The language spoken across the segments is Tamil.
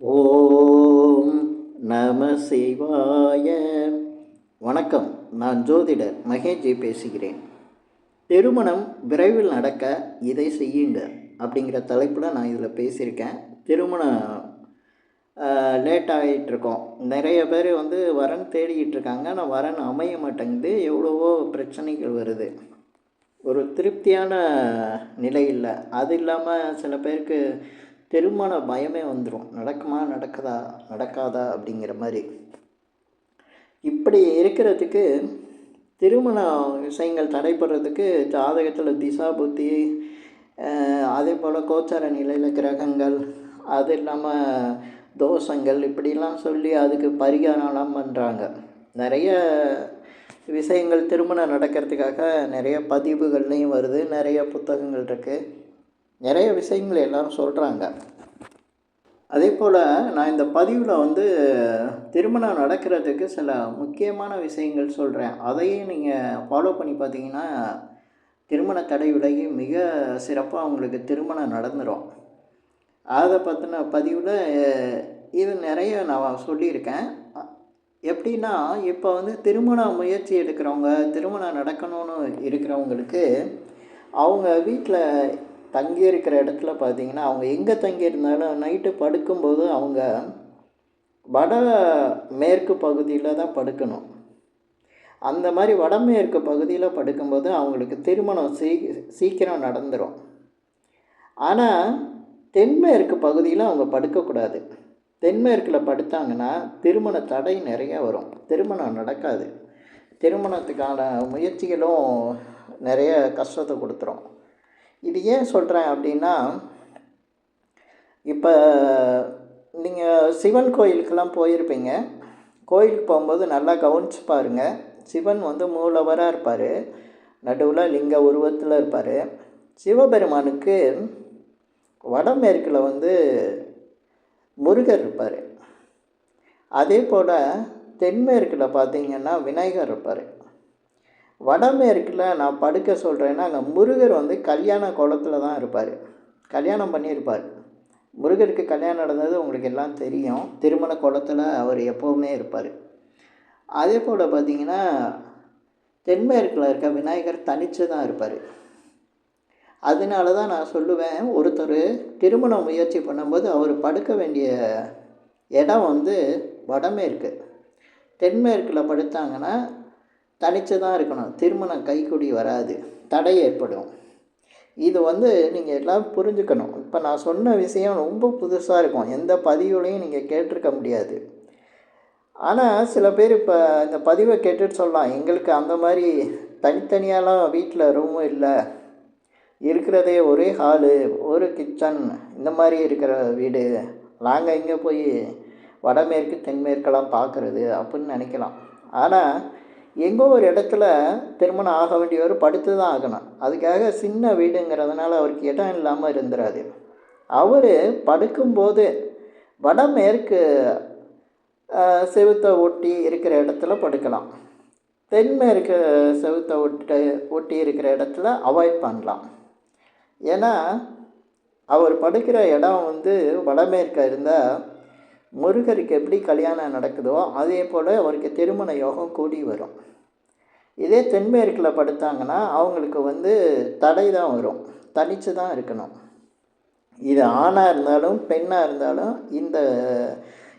ஓம் நம சிவாய. வணக்கம் நான் ஜோதிடர் மகேஜி பேசுகிறேன். திருமணம் விரைவில் நடக்க இதை செய்யுங்க அப்படிங்கிற தலைப்பில் நான் இதில் பேசியிருக்கேன். திருமணம் லேட் ஆகிட்டுருக்கோம் நிறைய பேர் வந்து வரன் தேடிக்கிட்டு இருக்காங்க. ஆனால் வரன் அமைய மாட்டேங்குது. எவ்வளவோ பிரச்சனைகள் வருது. ஒரு திருப்தியான நிலை இல்லை. அது இல்லாமல் சில பேருக்கு பெருமான பயமே வந்துடும் நடக்குமா நடக்குதா நடக்காதா அப்படிங்கிற மாதிரி. இப்படி இருக்கிறதுக்கு திருமண விஷயங்கள் தடைப்படுறதுக்கு ஜாதகத்தில் திசா புத்தி அதே போல் கோச்சார நிலையில் கிரகங்கள் அது இல்லாமல் தோஷங்கள் இப்படிலாம் சொல்லி அதுக்கு பரிகாரம்லாம் பண்ணுறாங்க நிறைய விஷயங்கள் திருமணம் நடக்கிறதுக்காக நிறைய பதிவுகள்லையும் வருது. நிறைய புத்தகங்கள் இருக்குது நிறைய விஷயங்கள் எல்லோரும் சொல்கிறாங்க அதே போல் நான் இந்த பதிவில் வந்து திருமணம் நடக்கிறதுக்கு சில முக்கியமான விஷயங்கள் சொல்கிறேன் அதையும் நீங்கள் ஃபாலோ பண்ணி பார்த்தீங்கன்னா திருமண தடை விலகி மிக சிறப்பாக அவங்களுக்கு திருமணம் நடந்துடும் அதை பற்றின பதிவில் இது நிறைய நான் சொல்லியிருக்கேன். எப்படின்னா இப்போ வந்து திருமண முயற்சி எடுக்கிறவங்க திருமணம் நடக்கணும்னு இருக்கிறவங்களுக்கு அவங்க வீட்டில் தங்கியிருக்கிற இடத்துல பார்த்தீங்கன்னா அவங்க எங்கே தங்கியிருந்தாலும் நைட்டு படுக்கும்போது அவங்க வட மேற்கு பகுதியில் தான் படுக்கணும். அந்த மாதிரி வடமேற்கு பகுதியில் படுக்கும்போது அவங்களுக்கு திருமணம் சீ சீக்கிரம் நடந்துடும் ஆனால் தென்மேற்கு பகுதியில் அவங்க படுக்கக்கூடாது தென்மேற்கில் படுத்தாங்கன்னா திருமண தடை நிறையா வரும். திருமணம் நடக்காது. திருமணத்துக்கான முயற்சிகளும் நிறைய கஷ்டத்தை கொடுத்துரும். இது ஏன் சொல்கிறேன் அப்படின்னா இப்போ நீங்கள் சிவன் கோயிலுக்கெல்லாம் போயிருப்பீங்க. கோயிலுக்கு போகும்போது நல்லா கவனிச்சு பாருங்கள் சிவன் வந்து மூலவராக இருப்பார். நடுவில் லிங்க உருவத்தில் இருப்பார். சிவபெருமானுக்கு வடமேற்கில் வந்து முருகர் இருப்பார். அதே போல் தென்மேற்கில் பார்த்தீங்கன்னா விநாயகர் இருப்பார். வடமேற்கில் நான் படுக்க சொல்கிறேன்னா அங்கே முருகர் வந்து கல்யாண குளத்தில் தான் இருப்பார். கல்யாணம் பண்ணியிருப்பார். முருகருக்கு கல்யாணம் நடந்தது உங்களுக்கு எல்லாம் தெரியும். திருமண குளத்தில் அவர் எப்போவுமே இருப்பார். அதே போல் பார்த்திங்கன்னா தென்மேற்கில் இருக்க விநாயகர் தனித்து தான் இருப்பார். அதனால தான் நான் சொல்லுவேன் ஒருத்தர் திருமண முயற்சி பண்ணும்போது அவர் படுக்க வேண்டிய இடம் வந்து வடமேற்கு. தென்மேற்கில் படுத்தாங்கன்னா தனித்து தான் இருக்கணும். திருமணம் கைக்குடி வராது. தடை ஏற்படும். இது வந்து நீங்கள் எல்லாம் புரிஞ்சுக்கணும். இப்போ நான் சொன்ன விஷயம் ரொம்ப புதுசாக இருக்கும். எந்த பதிவுலையும் நீங்கள் கேட்டிருக்க முடியாது. ஆனால் சில பேர் இப்போ இந்த பதிவை கேட்டுட்டு சொல்லலாம். எங்களுக்கு அந்த மாதிரி தனித்தனியாலாம் வீட்டில் ரூமும் இல்லை. இருக்கிறதே ஒரே ஹாலு ஒரு கிச்சன் இந்த மாதிரி இருக்கிற வீடு. நாங்கள் இங்கே போய் வடமேற்கு தென்மேற்கெல்லாம் பார்க்குறது அப்படின்னு நினைக்கலாம். ஆனால் எங்கோ ஒரு இடத்துல திருமணம் ஆக வேண்டியவர் படுத்து தான் ஆகணும். அதுக்காக சின்ன வீடுங்கிறதுனால அவருக்கு இடம் இல்லாமல் இருந்துடாது அவர் படுக்கும்போது வடமேற்கு செவுத்தை ஒட்டி இருக்கிற இடத்துல படுக்கலாம். தென்மேற்கு செவுத்தை ஒட்டி ஒட்டி இருக்கிற இடத்துல அவாய்ட் பண்ணலாம். ஏன்னா அவர் படுக்கிற இடம் வந்து வடமேற்க இருந்தால் முருகருக்கு எப்படி கல்யாணம் நடக்குதோ அதே போல் அவருக்கு திருமண யோகம் கூடி வரும். இதே தென்மேற்கில் படுத்தாங்கன்னா அவங்களுக்கு வந்து தடை தான் வரும். தனித்து தான் இருக்கணும். இது ஆணாக இருந்தாலும் பெண்ணாக இருந்தாலும் இந்த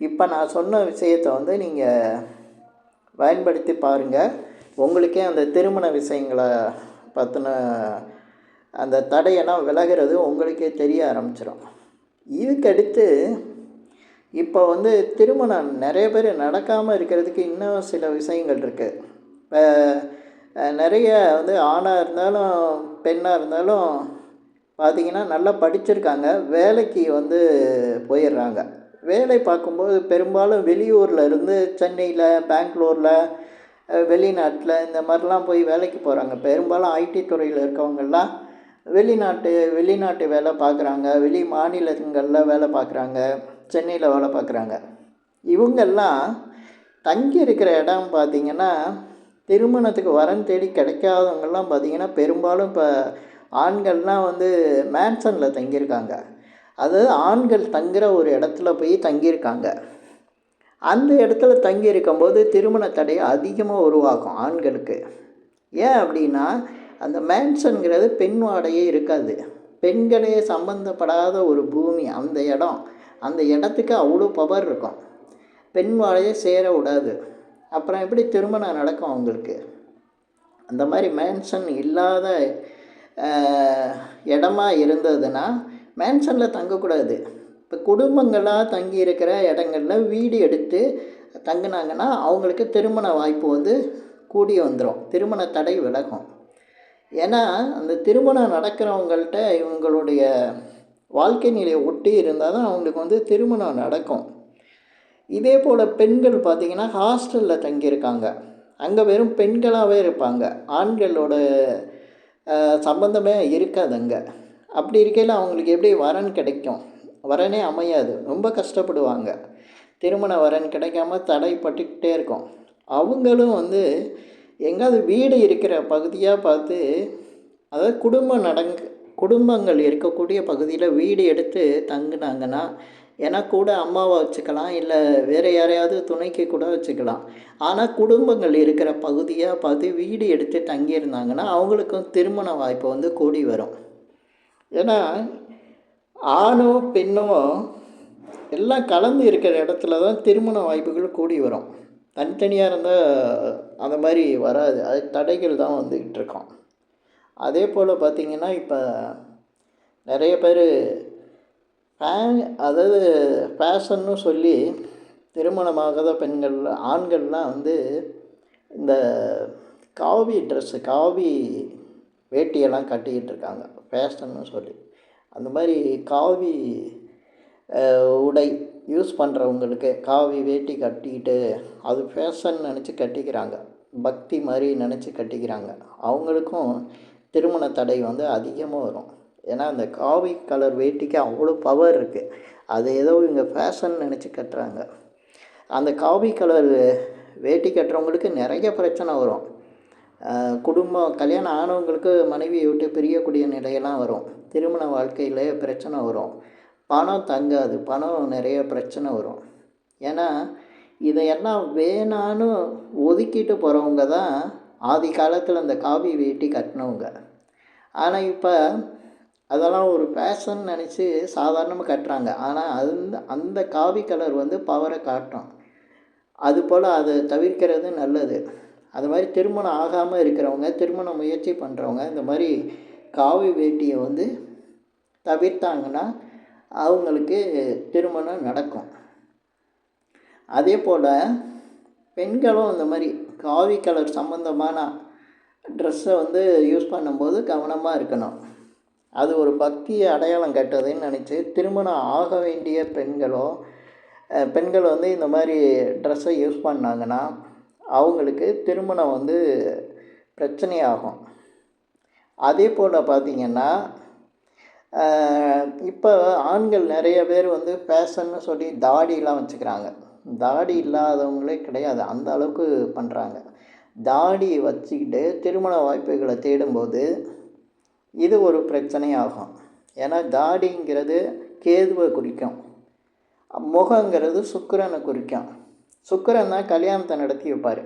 இப்போ நான் சொன்ன விஷயத்தை வந்து நீங்கள் பயன்படுத்தி பாருங்கள் உங்களுக்கே அந்த திருமண விஷயங்களை பற்றின அந்த தடையெல்லாம் விலகிறது உங்களுக்கே தெரிய ஆரம்பிச்சிடும் இதுக்கடுத்து இப்போ வந்து திருமணம் நிறைய பேர் நடக்காமல் இருக்கிறதுக்கு இன்னும் சில விஷயங்கள் இருக்குது நிறைய வந்து ஆணாக இருந்தாலும் பெண்ணாக இருந்தாலும் பார்த்திங்கன்னா நல்லா படிச்சிருக்காங்க. வேலைக்கு வந்து போயிடுறாங்க. வேலை பார்க்கும்போது பெரும்பாலும் வெளியூரில் இருந்து சென்னையில் பெங்களூரில் வெளிநாட்டில் இந்த மாதிரிலாம் போய் வேலைக்கு போகிறாங்க பெரும்பாலும் ஐடி துறையில் இருக்கவங்கெல்லாம் வெளிநாட்டு வெளிநாட்டு வேலை பார்க்குறாங்க. வெளி மாநிலங்களில் வேலை பார்க்குறாங்க. சென்னையில் வேலை பார்க்குறாங்க. இவங்கெல்லாம் தங்கி இருக்கிற இடம் பார்த்திங்கன்னா திருமணத்துக்கு வரன் தேடி கிடைக்காதவங்கெல்லாம் பார்த்திங்கன்னா பெரும்பாலும் இப்போ ஆண்கள்லாம் வந்து மேன்சனில் தங்கியிருக்காங்க. அதாவது ஆண்கள் தங்குற ஒரு இடத்துல போய் தங்கியிருக்காங்க. அந்த இடத்துல தங்கி இருக்கும்போது திருமண தடை அதிகமாக உருவாகும் ஆண்களுக்கு. ஏன் அப்படின்னா அந்த மேன்சனுங்கிறது பெண் வாடையே இருக்காது. பெண்களே சம்பந்தப்படாத ஒரு பூமி அந்த இடம். அந்த இடத்துக்கு அவ்வளோ பவர் இருக்கும். பெண் வாழையே சேர விடாது. அப்புறம் எப்படி திருமணம் நடக்கும் அவங்களுக்கு? அந்த மாதிரி மேன்ஷன் இல்லாத இடமா இருந்ததுன்னா மேன்ஷனில் தங்கக்கூடாது. இப்போ குடும்பங்களாக தங்கி இருக்கிற இடங்களில் வீடு எடுத்து தங்குனாங்கன்னா அவங்களுக்கு திருமண வாய்ப்பு வந்து கூடி வந்துடும் திருமண தடை விலகும். ஏன்னா அந்த திருமணம் நடக்கிறவங்கள்ட்ட இவங்களுடைய வாழ்க்கை நிலையை ஒட்டி இருந்தால் தான் அவங்களுக்கு வந்து திருமணம் நடக்கும். இதே போல் பெண்கள் பார்த்திங்கன்னா ஹாஸ்டலில் தங்கியிருக்காங்க. அங்கே வெறும் பெண்களாகவே இருப்பாங்க. ஆண்களோட சம்பந்தமே இருக்காது அங்கே. அப்படி இருக்கையில் அவங்களுக்கு எப்படி வரன் கிடைக்கும்? வரனே அமையாது. ரொம்ப கஷ்டப்படுவாங்க. திருமண வரன் கிடைக்காம தடைப்பட்டுக்கிட்டே இருக்கும். அவங்களும் வந்து எங்காவது வீடு இருக்கிற பகுதியாக பார்த்து அதாவது குடும்பம் நடங்க குடும்பங்கள் இருக்கக்கூடிய பகுதியில் வீடு எடுத்து தங்குனாங்கன்னா ஏன்னா கூட அம்மாவை வச்சுக்கலாம் இல்லை வேறு யாரையாவது துணைக்கு கூட வச்சுக்கலாம். ஆனால் குடும்பங்கள் இருக்கிற பகுதியாக பார்த்து வீடு எடுத்து தங்கியிருந்தாங்கன்னா அவங்களுக்கும் திருமண வாய்ப்பு வந்து கூடி வரும். ஏன்னா ஆணும் பெண்ணும் எல்லாம் கலந்து இருக்கிற இடத்துல தான் திருமண வாய்ப்புகள் கூடி வரும். தனித்தனியாக இருந்தால் அந்த மாதிரி வராது. அது தடைகள் தான் வந்துக்கிட்டு இருக்கோம். அதே போல் பார்த்திங்கன்னா இப்போ நிறைய பேர் ஃபே அதாவது ஃபேஷன்னு சொல்லி திருமணமாகாத பெண்கள் ஆண்கள்லாம் வந்து இந்த காவி ட்ரெஸ்ஸு காவி வேட்டியெல்லாம் கட்டிக்கிட்டு இருக்காங்க. ஃபேஷன்னு சொல்லி. அந்த மாதிரி காவி உடை யூஸ் பண்ணுறவங்களுக்கு காவி வேட்டி கட்டிக்கிட்டு அது ஃபேஷன் நினச்சி கட்டிக்கிறாங்க. பக்தி மாதிரி நினச்சி கட்டிக்கிறாங்க. அவங்களுக்கும் திருமண தடை வந்து அதிகமாக வரும். ஏன்னா அந்த காவி கலர் வேட்டிக்கு அவ்வளோ பவர் இருக்குது அது ஏதோ இவங்க ஃபேஷன் நினச்சி கட்டுறாங்க. அந்த காவி கலர் வேட்டி கட்டுறவங்களுக்கு நிறைய பிரச்சனை வரும். குடும்பம் கல்யாணம் ஆனவங்களுக்கு மனைவியை விட்டு பிரியக்கூடிய நிலையெல்லாம் வரும். திருமண வாழ்க்கையில் பிரச்சனை வரும். பணம் தங்காது. பணம் நிறைய பிரச்சனை வரும். ஏன்னா இதையெல்லாம் வேணான்னு ஒதுக்கிட்டு போகிறவங்க தான் ஆதி காலத்தில் அந்த காவி வேட்டி கட்டினவங்க. ஆனால் இப்போ அதெல்லாம் ஒரு ஃபேஷன் நினச்சி சாதாரணமாக கட்டுறாங்க. ஆனால் அந்த அந்த காவி கலர் வந்து பவரை காட்டும் அதுபோல் அதை தவிர்க்கிறது நல்லது. அது மாதிரி திருமணம் ஆகாமல் இருக்கிறவங்க திருமண முயற்சி பண்ணுறவங்க இந்த மாதிரி காவி வேட்டியை வந்து தவிர்த்தாங்கன்னா அவங்களுக்கு திருமணம் நடக்கும். அதே போல் பெண்களும் இந்த மாதிரி காவி கலர் சம்மந்தமான ட்ரெஸ்ஸை வந்து யூஸ் பண்ணும்போது கவனமாக இருக்கணும். அது ஒரு பக்தியை அடையாளம் கட்டுறதுன்னு நினச்சி திருமணம் ஆக வேண்டிய பெண்களோ பெண்கள் வந்து இந்த மாதிரி ட்ரெஸ்ஸை யூஸ் பண்ணாங்கன்னா அவங்களுக்கு திருமணம் வந்து பிரச்சனையாகும். அதே போல் பார்த்திங்கன்னா இப்போ ஆண்கள் நிறைய பேர் வந்து ஃபேஷன்னு சொல்லி தாடிலாம் வச்சுக்கிறாங்க. தாடி இல்லாதவங்களே கிடையாது. அந்த அளவுக்கு பண்ணுறாங்க தாடி வச்சுக்கிட்டு திருமண வாய்ப்புகளை தேடும்போது இது ஒரு பிரச்சனையாகும். ஏன்னா தாடிங்கிறது கேதுவை குறிக்கும். முகங்கிறது சுக்கரனை குறிக்கும். சுக்கரன் தான் கல்யாணத்தை நடத்தி வைப்பார்.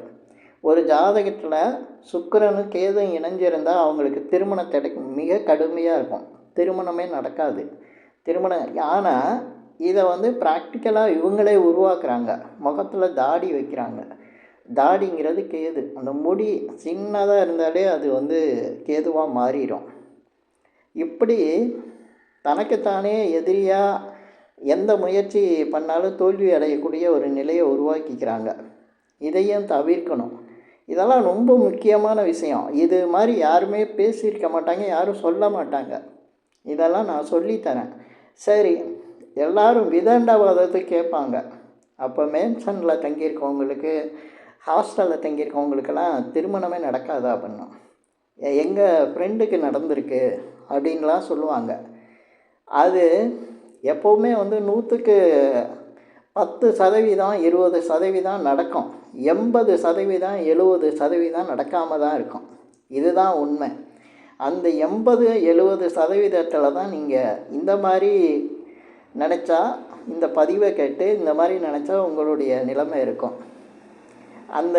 ஒரு ஜாதகத்தில் சுக்கரனும் கேதும் இணைஞ்சிருந்தால் அவங்களுக்கு திருமணத்தை மிக கடுமையாக இருக்கும். திருமணமே நடக்காது. திருமணம் ஆனால் இதை வந்து ப்ராக்டிக்கலாக இவங்களே உருவாக்குறாங்க. முகத்தில் தாடி வைக்கிறாங்க. தாடிங்கிறது கேது. அந்த முடி சின்னதாக இருந்தாலே அது வந்து கேதுவாக மாறிடும் இப்படி தனக்குத்தானே எதிரியாக எந்த முயற்சி பண்ணாலும் தோல்வி அடையக்கூடிய ஒரு நிலையை உருவாக்கிக்கிறாங்க. இதையும் தவிர்க்கணும். இதெல்லாம் ரொம்ப முக்கியமான விஷயம். இது மாதிரி யாருமே பேசியிருக்க மாட்டாங்க யாரும் சொல்ல மாட்டாங்க. இதெல்லாம் நான் சொல்லித்தரேன். சரி எல்லாரும் விதண்டவாதத்தை கேட்பாங்க. அப்போ மேன்சனில் தங்கியிருக்கவங்களுக்கு ஹாஸ்டலில் தங்கியிருக்கவங்களுக்கெல்லாம் திருமணமே நடக்காதா அப்படின்னும் எங்கள் ஃப்ரெண்டுக்கு நடந்திருக்கு அப்படின்லாம் சொல்லுவாங்க. அது எப்போவுமே வந்து நூற்றுக்கு பத்து சதவீதம் இருபது சதவீதம் நடக்கும். எண்பது சதவீதம் எழுபது சதவீதம் நடக்காமல் தான் இருக்கும். இதுதான் உண்மை. அந்த எண்பது எழுபது சதவீதத்தில் தான் நீங்கள் இந்த மாதிரி நினச்சா இந்த பதிவை கேட்டு இந்த மாதிரி நினச்சா உங்களுடைய நிலைமை இருக்கும். அந்த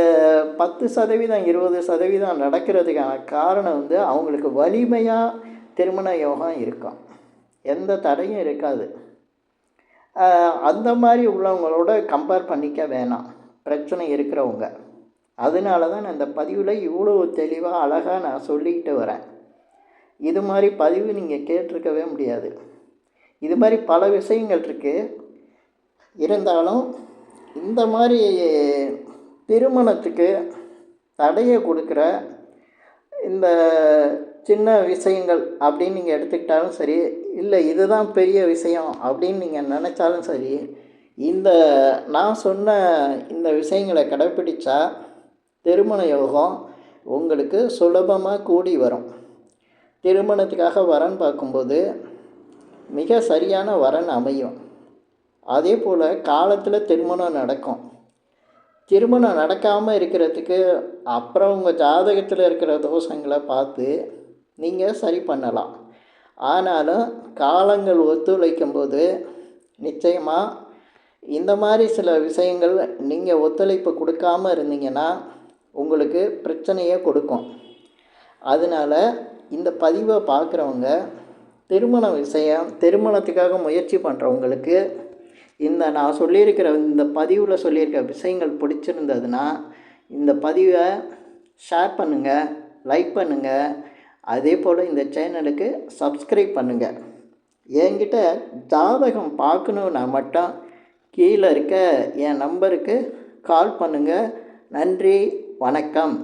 பத்து சதவீதம் இருபது சதவீதம் நடக்கிறதுக்கான காரணம் வந்து அவங்களுக்கு வலிமையாக திருமண யோகம் இருக்கும் எந்த தடையும் இருக்காது. அந்த மாதிரி உள்ளவங்களோட கம்பேர் பண்ணிக்க வேணாம். பிரச்சனை இருக்கிறவங்க. அதனால தான் நான் இந்த பதிவில் இவ்வளோ தெளிவாக அழகாக நான் சொல்லிக்கிட்டு வரேன். இது மாதிரி பதிவு நீங்கள் கேட்டிருக்கவே முடியாது. இது மாதிரி பல விஷயங்கள் இருக்குது இருந்தாலும் இந்த மாதிரி திருமணத்துக்கு தடையை கொடுக்குற இந்த சின்ன விஷயங்கள் அப்படின்னு நீங்கள் எடுத்துக்கிட்டாலும் சரி இல்லை இதுதான் பெரிய விஷயம் அப்படின்னு நீங்கள் நினச்சாலும் சரி இந்த நான் சொன்ன இந்த விஷயங்களை கடைப்பிடிச்சா திருமண யோகம் உங்களுக்கு சுலபமாக கூடி வரும். திருமணத்துக்காக வரன் பார்க்கும்போது மிக சரியான வரன் அமையும். அதே போல் காலத்தில் திருமணம் நடக்கும். திருமணம் நடக்காமல் இருக்கிறதுக்கு அப்புறம் உங்கள் ஜாதகத்தில் இருக்கிற தோஷங்களை பார்த்து நீங்கள் சரி பண்ணலாம். ஆனாலும் காலங்கள் ஒத்துழைக்கும் போது நிச்சயமாக இந்த மாதிரி சில விஷயங்கள் நீங்கள் ஒத்துழைப்பு கொடுக்காம இருந்தீங்கன்னா உங்களுக்கு பிரச்சனையே கொடுக்கும். அதனால் இந்த பதிவை பார்க்குறவங்க திருமண விஷயம் திருமணத்துக்காக முயற்சி பண்ணுறவங்களுக்கு இந்த நான் சொல்லியிருக்கிற இந்த பதிவில் சொல்லியிருக்கிற விஷயங்கள் பிடிச்சிருந்ததுன்னா இந்த பதிவை ஷேர் பண்ணுங்கள் லைக் பண்ணுங்கள் அதே போல் இந்த சேனலுக்கு சப்ஸ்கிரைப் பண்ணுங்கள் என்கிட்ட ஜாதகம் பார்க்கணுன்னா மட்டும் கீழே இருக்க என் நம்பருக்கு கால் பண்ணுங்கள் நன்றி வணக்கம்.